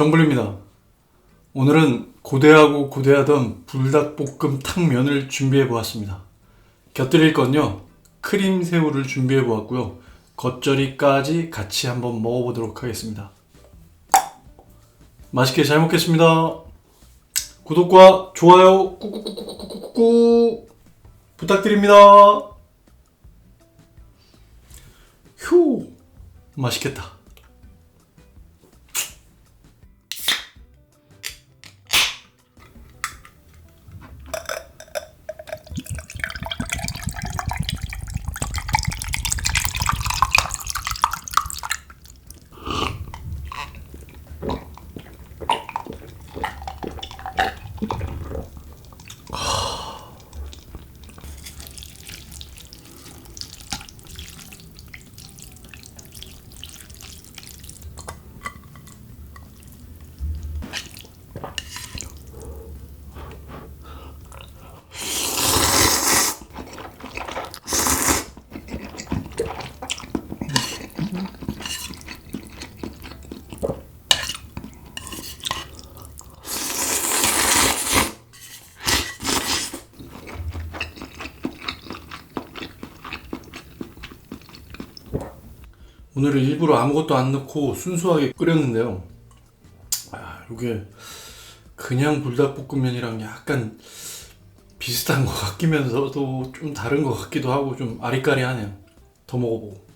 정불입니다. 오늘은 고대하고 고대하던 불닭볶음 탕면을 준비해 보았습니다. 곁들일 건요, 크림 새우를 준비해 보았고요. 겉절이까지 같이 한번 먹어보도록 하겠습니다. 맛있게 잘 먹겠습니다. 구독과 좋아요 꾹꾹꾹꾹꾹꾹 부탁드립니다. 휴, 맛있겠다. 오늘은 일부러 아무것도 안 넣고 순수하게 끓였는데요. 아, 이게 그냥 불닭볶음면이랑 약간 비슷한 것 같기면서도 좀 다른 것 같기도 하고 좀 아리까리하네요. 더 먹어보고.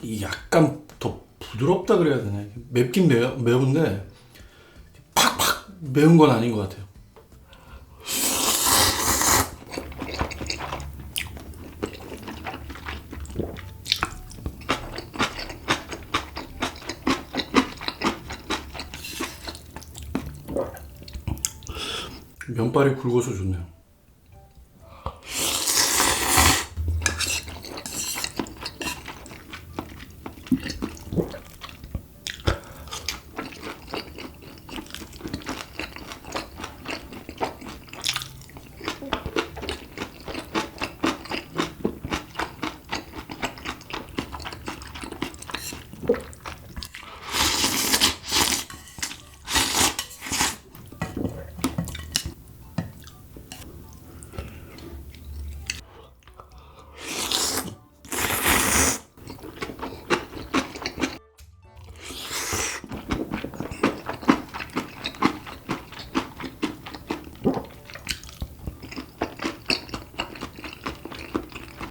이 약간 더 부드럽다 그래야 되나? 맵긴 매, 매운데 팍팍 매운 건 아닌 것 같아요. 면발이 굵어서 좋네요.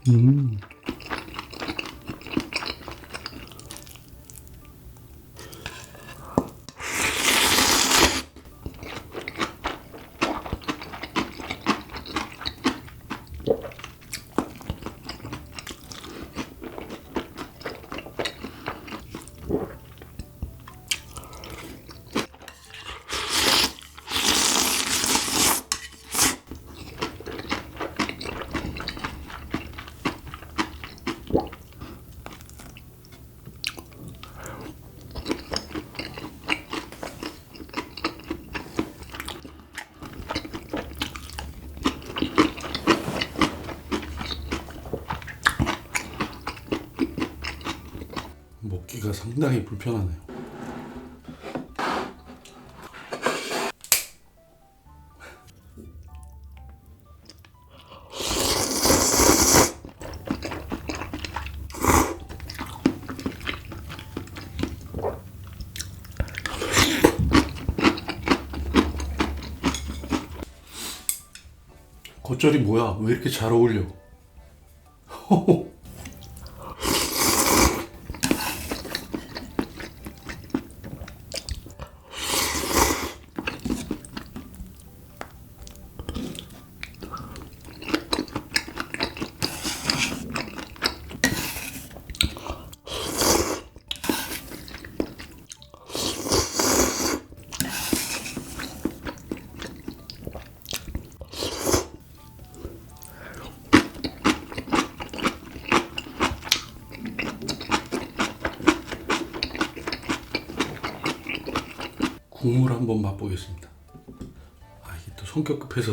음. 상당히 불편하네요. 겉절이 뭐야? 왜 이렇게 잘 어울려? 국물 한번 맛보겠습니다. 아 이게 또 성격 급해서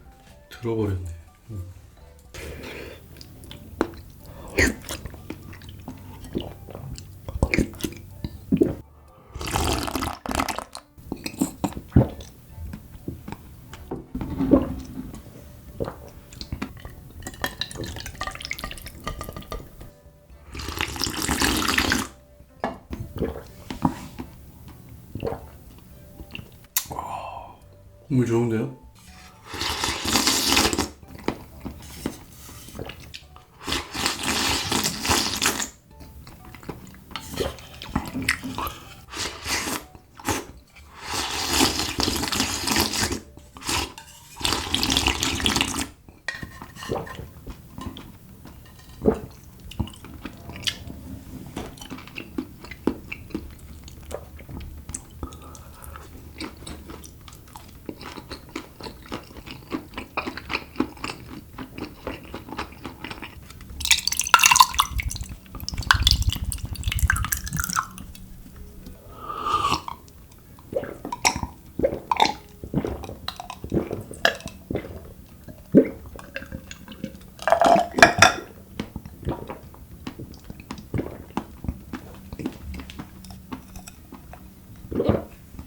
들어버렸네. 음. 국물 좋은데요?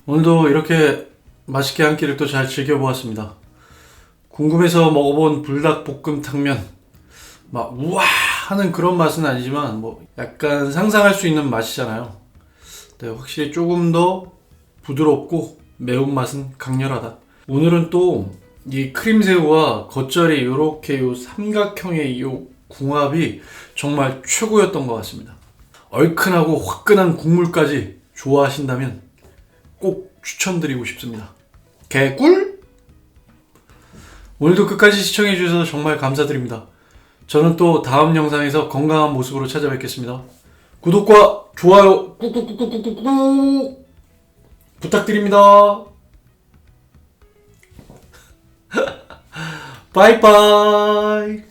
오늘도 이렇게 맛있게 한 끼를 또 잘 즐겨보았습니다. 궁금해서 먹어본 불닭볶음탕면 막 우와 하는 그런 맛은 아니지만 뭐 약간 상상할 수 있는 맛이잖아요. 네, 확실히 조금 더 부드럽고 매운맛은 강렬하다. 오늘은 또 이 크림새우와 겉절이 이렇게 요 삼각형의 요 궁합이 정말 최고였던 것 같습니다. 얼큰하고 화끈한 국물까지 좋아하신다면 꼭 추천드리고 싶습니다. 개꿀? 오늘도 끝까지 시청해 주셔서 정말 감사드립니다. 저는 또 다음 영상에서 건강한 모습으로 찾아뵙겠습니다. 구독과 좋아요 꾹꾹꾹꾹꾹꾹 부탁드립니다. 바이바이.